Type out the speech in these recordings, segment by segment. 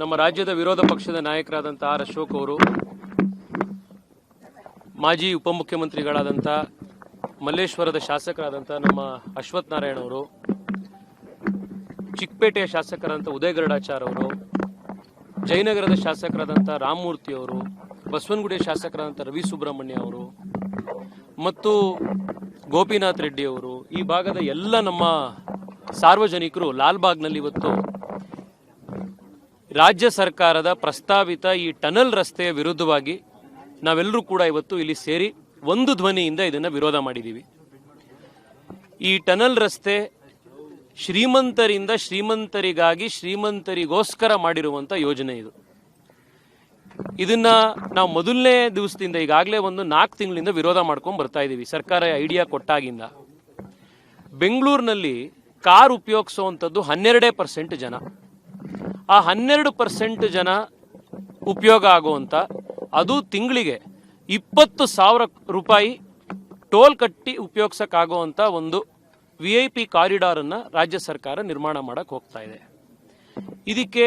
ನಮ್ಮ ರಾಜ್ಯದ ವಿರೋಧ ಪಕ್ಷದ ನಾಯಕರಾದಂಥ ಆರ್ ಅಶೋಕ್ ಅವರು, ಮಾಜಿ ಉಪಮುಖ್ಯಮಂತ್ರಿಗಳಾದಂಥ ಮಲ್ಲೇಶ್ವರದ ಶಾಸಕರಾದಂಥ ನಮ್ಮ ಅಶ್ವಥ್ ನಾರಾಯಣ ಅವರು, ಚಿಕ್ಕಪೇಟೆಯ ಶಾಸಕರಾದಂಥ ಉದಯ ಗರುಡಾಚಾರ್ ಅವರು, ಜಯನಗರದ ಶಾಸಕರಾದಂಥ ರಾಮಮೂರ್ತಿ ಅವರು, ಬಸವನಗುಡಿಯ ಶಾಸಕರಾದಂಥ ರವಿ ಸುಬ್ರಹ್ಮಣ್ಯ ಅವರು ಮತ್ತು ಗೋಪಿನಾಥ್ ರೆಡ್ಡಿ ಅವರು, ಈ ಭಾಗದ ಎಲ್ಲ ನಮ್ಮ ಸಾರ್ವಜನಿಕರು ಲಾಲ್ಬಾಗ್ನಲ್ಲಿ ಇವತ್ತು ರಾಜ್ಯ ಸರ್ಕಾರದ ಪ್ರಸ್ತಾವಿತ ಈ ಟನಲ್ ರಸ್ತೆಯ ವಿರುದ್ಧವಾಗಿ ನಾವೆಲ್ಲರೂ ಕೂಡ ಇವತ್ತು ಇಲ್ಲಿ ಸೇರಿ ಒಂದು ಧ್ವನಿಯಿಂದ ಇದನ್ನು ವಿರೋಧ ಮಾಡಿದ್ದೀವಿ ಈ ಟನಲ್ ರಸ್ತೆ ಶ್ರೀಮಂತರಿಂದ ಶ್ರೀಮಂತರಿಗಾಗಿ ಶ್ರೀಮಂತರಿಗೋಸ್ಕರ ಮಾಡಿರುವಂಥ ಯೋಜನೆ ಇದು. ಇದನ್ನ ನಾವು ಮೊದಲನೇ ದಿವಸದಿಂದ ಈಗಾಗಲೇ ಒಂದು ನಾಲ್ಕು ತಿಂಗಳಿಂದ ವಿರೋಧ ಮಾಡ್ಕೊಂಡು ಬರ್ತಾ ಇದ್ದೀವಿ ಸರ್ಕಾರ ಐಡಿಯಾ ಕೊಟ್ಟಾಗಿಂದ. ಬೆಂಗಳೂರಿನಲ್ಲಿ ಕಾರ್ ಉಪಯೋಗಿಸುವಂಥದ್ದು ಹನ್ನೆರಡೇ ಪರ್ಸೆಂಟ್ ಜನ. ಆ ಹನ್ನೆರಡು ಪರ್ಸೆಂಟ್ ಜನ ಉಪಯೋಗ ಆಗುವಂಥ ಅದು ತಿಂಗಳಿಗೆ ಇಪ್ಪತ್ತು ಸಾವಿರ ರೂಪಾಯಿ ಟೋಲ್ ಕಟ್ಟಿ ಉಪಯೋಗಿಸೋಕ್ಕಾಗುವಂಥ ಒಂದು ವಿ ಐ ಪಿ ಕಾರಿಡಾರನ್ನು ರಾಜ್ಯ ಸರ್ಕಾರ ನಿರ್ಮಾಣ ಮಾಡೋಕ್ಕೆ ಹೋಗ್ತಾ ಇದೆ. ಇದಕ್ಕೆ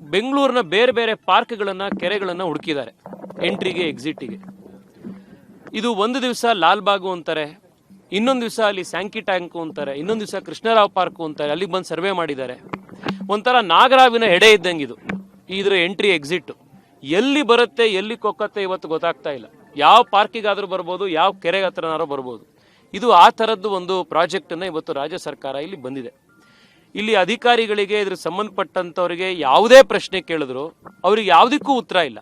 ಬೆಂಗಳೂರಿನ ಬೇರೆ ಬೇರೆ ಪಾರ್ಕ್ಗಳನ್ನು, ಕೆರೆಗಳನ್ನು ಹುಡುಕಿದ್ದಾರೆ, ಎಂಟ್ರಿಗೆ ಎಕ್ಸಿಟಿಗೆ ಇದು ಒಂದು ದಿವಸ ಲಾಲ್ಬಾಗು ಅಂತಾರೆ. ಇನ್ನೊಂದು ದಿವಸ ಅಲ್ಲಿ ಸ್ಯಾಂಕಿ ಟ್ಯಾಂಕು ಅಂತಾರೆ, ಇನ್ನೊಂದು ದಿವಸ ಕೃಷ್ಣರಾವ್ ಪಾರ್ಕು ಅಂತಾರೆ, ಅಲ್ಲಿಗೆ ಬಂದು ಸರ್ವೆ ಮಾಡಿದ್ದಾರೆ. ಒಂಥರ ನಾಗರಾವಿನ ಎಡೆ ಇದ್ದಂಗೆ ಇದು. ಇದ್ರ ಎಂಟ್ರಿ, ಎಕ್ಸಿಟ್. ಎಲ್ಲಿ ಬರುತ್ತೆ, ಎಲ್ಲಿ ಕೊಕ್ಕತ್ತೆ ಇವತ್ತು ಗೊತ್ತಾಗ್ತಾ ಇಲ್ಲ. ಯಾವ ಪಾರ್ಕಿಗಾದ್ರೂ ಬರ್ಬೋದು, ಯಾವ ಕೆರೆಗೆ ಹತ್ರನಾದ್ರೂ ಬರ್ಬೋದು. ಇದು ಆ ಥರದ್ದು ಒಂದು ಪ್ರಾಜೆಕ್ಟನ್ನು ಇವತ್ತು ರಾಜ್ಯ ಸರ್ಕಾರ ಇಲ್ಲಿ ಬಂದಿದೆ. ಇಲ್ಲಿ ಅಧಿಕಾರಿಗಳಿಗೆ, ಇದ್ರ ಸಂಬಂಧಪಟ್ಟಂಥವ್ರಿಗೆ ಯಾವುದೇ ಪ್ರಶ್ನೆ ಕೇಳಿದ್ರು, ಅವ್ರಿಗೆ ಯಾವುದಕ್ಕೂ ಉತ್ತರ ಇಲ್ಲ.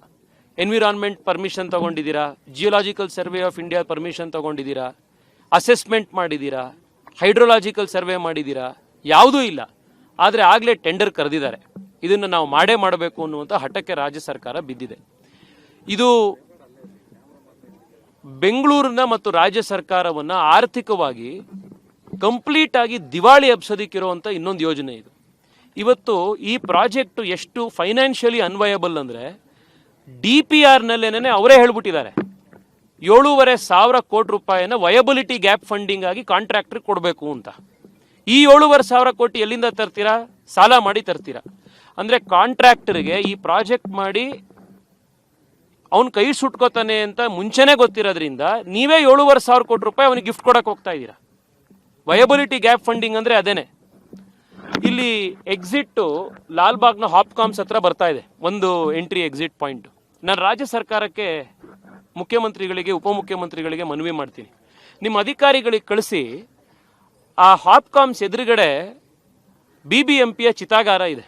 Environment permission ತಗೊಂಡಿದ್ದೀರಾ? Geological survey of India permission ತಗೊಂಡಿದ್ದೀರಾ? Assessment ಮಾಡಿದ್ದೀರಾ ಹೈಡ್ರೋಲಾಜಿಕಲ್ ಸರ್ವೆ ಮಾಡಿದ್ದೀರಾ ಯಾವುದೂ ಇಲ್ಲ. ಆದರೆ ಆಗಲೇ ಟೆಂಡರ್ ಕರೆದಿದ್ದಾರೆ. ಇದನ್ನು ನಾವು ಮಾಡೇ ಮಾಡಬೇಕು ಅನ್ನುವಂಥ ಹಠಕ್ಕೆ ರಾಜ್ಯ ಸರ್ಕಾರ ಬಿದ್ದಿದೆ. ಇದು ಬೆಂಗಳೂರಿನ ಮತ್ತು ರಾಜ್ಯ ಸರ್ಕಾರವನ್ನು ಆರ್ಥಿಕವಾಗಿ ಕಂಪ್ಲೀಟ್ ಆಗಿ ದಿವಾಳಿ ಹಬ್ಸೋದಕ್ಕಿರುವಂಥ ಇನ್ನೊಂದು ಯೋಜನೆ ಇದು. ಇವತ್ತು ಈ ಪ್ರಾಜೆಕ್ಟ್ ಎಷ್ಟು ಫೈನಾನ್ಷಿಯಲಿ ಅನ್ವಯಬಲ್ ಅಂದರೆ ಡಿ ಪಿ ಆರ್ನಲ್ಲೇನೆ ಅವರೇ ಹೇಳ್ಬಿಟ್ಟಿದ್ದಾರೆ. ಏಳೂವರೆ ಸಾವಿರ ಕೋಟಿ ರೂಪಾಯಿನ ವಯಬಿಲಿಟಿ ಗ್ಯಾಪ್ ಫಂಡಿಂಗ್ ಆಗಿ ಕಾಂಟ್ರಾಕ್ಟ್ರಿಗೆ ಕೊಡಬೇಕು ಅಂತ. ಈ ಏಳೂವರೆ ಸಾವಿರ ಕೋಟಿ ಎಲ್ಲಿಂದ ತರ್ತೀರಾ? ಸಾಲ ಮಾಡಿ ತರ್ತೀರಾ? ಅಂದರೆ ಕಾಂಟ್ರಾಕ್ಟರ್ಗೆ ಈ ಪ್ರಾಜೆಕ್ಟ್ ಮಾಡಿ ಅವನ ಕೈ ಸುಟ್ಕೋತಾನೆ ಅಂತ ಮುಂಚೆನೇ ಗೊತ್ತಿರೋದ್ರಿಂದ ನೀವೇ ಏಳೂವರೆ ಸಾವಿರ ಕೋಟಿ ರೂಪಾಯಿ ಅವನಿಗೆ ಗಿಫ್ಟ್ ಕೊಡಕ್ಕೆ ಹೋಗ್ತಾ ಇದ್ದೀರಾ? ವಯಬಿಲಿಟಿ ಗ್ಯಾಪ್ ಫಂಡಿಂಗ್ ಅಂದರೆ ಅದೇನೆ. ಇಲ್ಲಿ ಎಕ್ಸಿಟ್ಟು ಲಾಲ್ಬಾಗ್ನ ಹಾಪ್ಕಾಮ್ಸ್ ಹತ್ರ ಬರ್ತಾ ಇದೆ, ಒಂದು ಎಂಟ್ರಿ ಎಕ್ಸಿಟ್ ಪಾಯಿಂಟ್ ನಾನು ರಾಜ್ಯ ಸರ್ಕಾರಕ್ಕೆ ಮುಖ್ಯಮಂತ್ರಿಗಳಿಗೆ, ಉಪಮುಖ್ಯಮಂತ್ರಿಗಳಿಗೆ ಮನವಿ ಮಾಡ್ತೀನಿ. ನಿಮ್ಮ ಅಧಿಕಾರಿಗಳಿಗೆ ಕಳಿಸಿ ಆ ಹಾಪ್ಕಾಮ್ಸ್ ಎದುರುಗಡೆ ಬಿ ಬಿ ಎಂ ಪಿಯ ಚಿತಾಗಾರ ಇದೆ.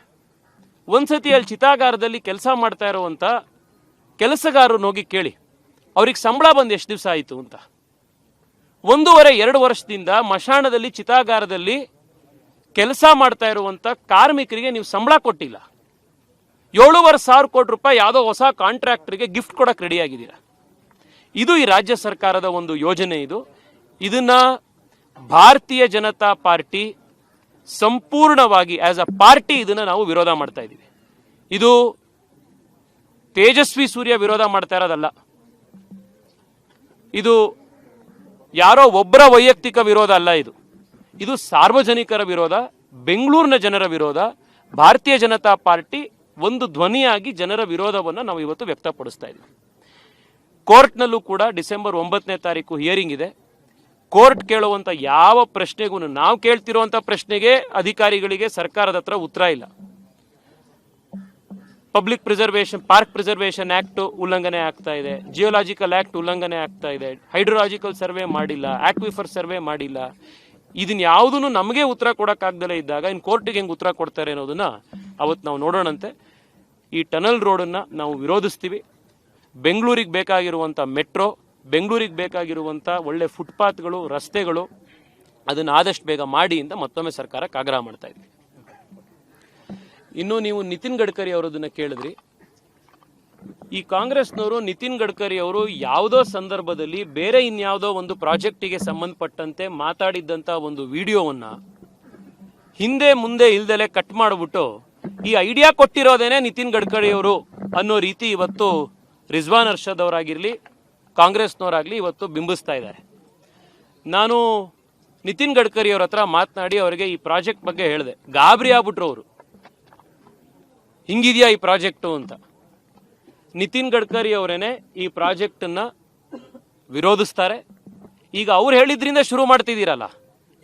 ಒಂದ್ಸತಿ ಅಲ್ಲಿ ಚಿತಾಗಾರದಲ್ಲಿ ಕೆಲಸ ಮಾಡ್ತಾ ಇರುವಂಥ ಕೆಲಸಗಾರರು ಹೋಗಿ ಕೇಳಿ, ಅವ್ರಿಗೆ ಸಂಬಳ ಬಂದು ಎಷ್ಟು ದಿವಸ ಆಯಿತು ಅಂತ. ಒಂದೂವರೆ, ಎರಡು ವರ್ಷದಿಂದ ಮಶಾಣದಲ್ಲಿ, ಚಿತಾಗಾರದಲ್ಲಿ ಕೆಲಸ ಮಾಡ್ತಾ ಇರುವಂಥ ಕಾರ್ಮಿಕರಿಗೆ ನೀವು ಸಂಬಳ ಕೊಟ್ಟಿಲ್ಲ. ಏಳುವರೆ ಸಾವಿರ ಕೋಟಿ ರೂಪಾಯಿ ಯಾವುದೋ ಹೊಸ ಕಾಂಟ್ರಾಕ್ಟ್ರಿಗೆ ಗಿಫ್ಟ್ ಕೊಡಕ್ಕೆ ರೆಡಿ ಆಗಿದ್ದೀರಾ? ಇದು ಈ ರಾಜ್ಯ ಸರ್ಕಾರದ ಒಂದು ಯೋಜನೆ ಇದು. ಇದನ್ನ ಭಾರತೀಯ ಜನತಾ ಪಾರ್ಟಿ ಸಂಪೂರ್ಣವಾಗಿ ಆಸ್ ಅ ಪಾರ್ಟಿ ಇದನ್ನ ನಾವು ವಿರೋಧ ಮಾಡ್ತಾ ಇದ್ದೀವಿ. ಇದು ತೇಜಸ್ವಿ ಸೂರ್ಯ ವಿರೋಧ ಮಾಡ್ತಾ ಇರೋದಲ್ಲ. ಇದು ಯಾರೋ ಒಬ್ಬರ ವೈಯಕ್ತಿಕ ವಿರೋಧ ಅಲ್ಲ ಇದು. ಇದು ಸಾರ್ವಜನಿಕರ ವಿರೋಧ, ಬೆಂಗಳೂರಿನ ಜನರ ವಿರೋಧ, ಭಾರತೀಯ ಜನತಾ ಪಾರ್ಟಿ ಒಂದು ಧ್ವನಿಯಾಗಿ ಜನರ ವಿರೋಧವನ್ನು ನಾವು ಇವತ್ತು ವ್ಯಕ್ತಪಡಿಸ್ತಾ ಇದ್ದೀವಿ. ಕೋರ್ಟ್ನಲ್ಲೂ ಕೂಡ ಡಿಸೆಂಬರ್ ಒಂಬತ್ತನೇ ತಾರೀಕು ಹಿಯರಿಂಗ್ ಇದೆ. ಕೋರ್ಟ್ ಕೇಳುವಂಥ ಯಾವ ಪ್ರಶ್ನೆಗೂ ನಾವು ಕೇಳ್ತಿರುವಂಥ ಪ್ರಶ್ನೆಗೆ ಅಧಿಕಾರಿಗಳಿಗೆ ಸರ್ಕಾರದ ಹತ್ರ ಉತ್ತರ ಇಲ್ಲ. Public preservation park preservation act ಉಲ್ಲಂಘನೆ ಆಗ್ತಾ ಇದೆ. ಜಿಯೋಲಾಜಿಕಲ್ ಆಕ್ಟ್ ಉಲ್ಲಂಘನೆ ಆಗ್ತಾ ಇದೆ. ಹೈಡ್ರೋಲಾಜಿಕಲ್ ಸರ್ವೆ ಮಾಡಿಲ್ಲ. ಆಕ್ವಿಫರ್ ಸರ್ವೆ ಮಾಡಿಲ್ಲ. ಇದನ್ನ ಯಾವುದನ್ನು ನಮಗೆ ಉತ್ತರ ಕೊಡೋಕ್ಕಾಗ್ದಲೇ ಇದ್ದಾಗ ಇನ್ನು ಕೋರ್ಟಿಗೆ ಹೆಂಗೆ ಉತ್ತರ ಕೊಡ್ತಾರೆ ಅನ್ನೋದನ್ನ ಅವತ್ತು ನಾವು ನೋಡೋಣಂತೆ. ಈ ಟನಲ್ ರೋಡನ್ನು ನಾವು ವಿರೋಧಿಸ್ತೀವಿ. ಬೆಂಗಳೂರಿಗೆ ಬೇಕಾಗಿರುವಂಥ ಮೆಟ್ರೋ, ಬೆಂಗಳೂರಿಗೆ ಬೇಕಾಗಿರುವಂಥ ಒಳ್ಳೆ ಫುಟ್ಪಾತ್ಗಳು, ರಸ್ತೆಗಳು ಅದನ್ನು ಆದಷ್ಟು ಬೇಗ ಮಾಡಿ ಅಂತ ಮತ್ತೊಮ್ಮೆ ಸರ್ಕಾರಕ್ಕೆ ಆಗ್ರಹ ಮಾಡ್ತಾ ಇದ್ವಿ ಇನ್ನು ನೀವು ನಿತಿನ್ ಗಡ್ಕರಿ ಅವರದನ್ನ ಕೇಳಿದ್ರಿ. ಈ ಕಾಂಗ್ರೆಸ್ನವರು ನಿತಿನ್ ಗಡ್ಕರಿ ಅವರು ಯಾವುದೋ ಸಂದರ್ಭದಲ್ಲಿ ಬೇರೆ ಇನ್ಯಾವುದೋ ಒಂದು ಪ್ರಾಜೆಕ್ಟಿಗೆ ಸಂಬಂಧಪಟ್ಟಂತೆ ಮಾತಾಡಿದ್ದಂಥ ಒಂದು ವಿಡಿಯೋವನ್ನು ಹಿಂದೆ ಮುಂದೆ ಇಲ್ದಲೆ ಕಟ್ ಮಾಡಿಬಿಟ್ಟು ಈ ಐಡಿಯಾ ಕೊಟ್ಟಿರೋದೇನೆ ನಿತಿನ್ ಗಡ್ಕರಿ ಅವರು ಅನ್ನೋ ರೀತಿ ಇವತ್ತು ರಿಜ್ವಾನ್ ಅರ್ಷದ್ ಅವರಾಗಿರಲಿ, ಕಾಂಗ್ರೆಸ್ನವರಾಗಲಿ ಇವತ್ತು ಬಿಂಬಿಸ್ತಾ ಇದ್ದಾರೆ. ನಾನು ನಿತಿನ್ ಗಡ್ಕರಿ ಅವ್ರ ಹತ್ರ ಮಾತನಾಡಿ ಅವರಿಗೆ ಈ ಪ್ರಾಜೆಕ್ಟ್ ಬಗ್ಗೆ ಹೇಳಿದೆ. ಗಾಬರಿ ಆಗ್ಬಿಟ್ರು ಅವರು. ಹಿಂಗಿದೆಯಾ ಈ ಪ್ರಾಜೆಕ್ಟು ಅಂತ. ನಿತಿನ್ ಗಡ್ಕರಿ ಅವರೇನೆ ಈ ಪ್ರಾಜೆಕ್ಟನ್ನ ವಿರೋಧಿಸ್ತಾರೆ. ಈಗ ಅವ್ರು ಹೇಳಿದ್ರಿಂದ ಶುರು ಮಾಡ್ತಿದ್ದೀರಲ್ಲ.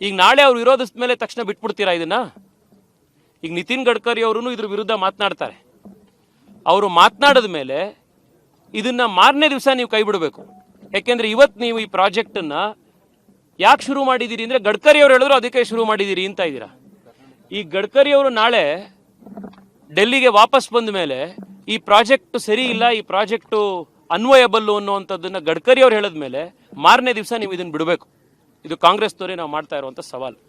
ಈಗ ನಾಳೆ ಅವ್ರು ವಿರೋಧಿಸಿದ ಮೇಲೆ ತಕ್ಷಣ ಬಿಟ್ಬಿಡ್ತೀರಾ ಇದನ್ನ? ಈಗ ನಿತಿನ್ ಗಡ್ಕರಿ ಅವರು ಇದ್ರ ವಿರುದ್ಧ ಮಾತನಾಡ್ತಾರೆ. ಅವರು ಮಾತನಾಡಿದ ಮೇಲೆ ಇದನ್ನ ಮಾರನೇ ದಿವಸ ನೀವು ಕೈ ಬಿಡಬೇಕು ಯಾಕೆಂದ್ರೆ ಇವತ್ತು ನೀವು ಈ ಪ್ರಾಜೆಕ್ಟನ್ನ ಯಾಕೆ ಶುರು ಮಾಡಿದ್ದೀರಿ ಅಂದ್ರೆ ಗಡ್ಕರಿ ಅವರು ಹೇಳಿದ್ರು ಅದಕ್ಕೆ ಶುರು ಮಾಡಿದ್ದೀರಿ ಅಂತ ಇದ್ದೀರಾ. ಈ ಗಡ್ಕರಿ ಅವರು ನಾಳೆ ಡೆಲ್ಲಿಗೆ ವಾಪಸ್ ಬಂದ ಮೇಲೆ ಈ ಪ್ರಾಜೆಕ್ಟ್ ಸರಿ ಇಲ್ಲ, ಈ ಪ್ರಾಜೆಕ್ಟು ಅನ್ವಯಬಲ್ಲು ಅನ್ನುವಂಥದ್ದನ್ನ ಗಡ್ಕರಿ ಅವ್ರು ಹೇಳಿದ ಮೇಲೆ ಮಾರನೇ ದಿವಸ ನೀವು ಇದನ್ನ ಬಿಡಬೇಕು. ಇದು ಕಾಂಗ್ರೆಸ್ನವರೇ ನಾವು ಮಾಡ್ತಾ ಇರುವಂಥ ಸವಾಲು.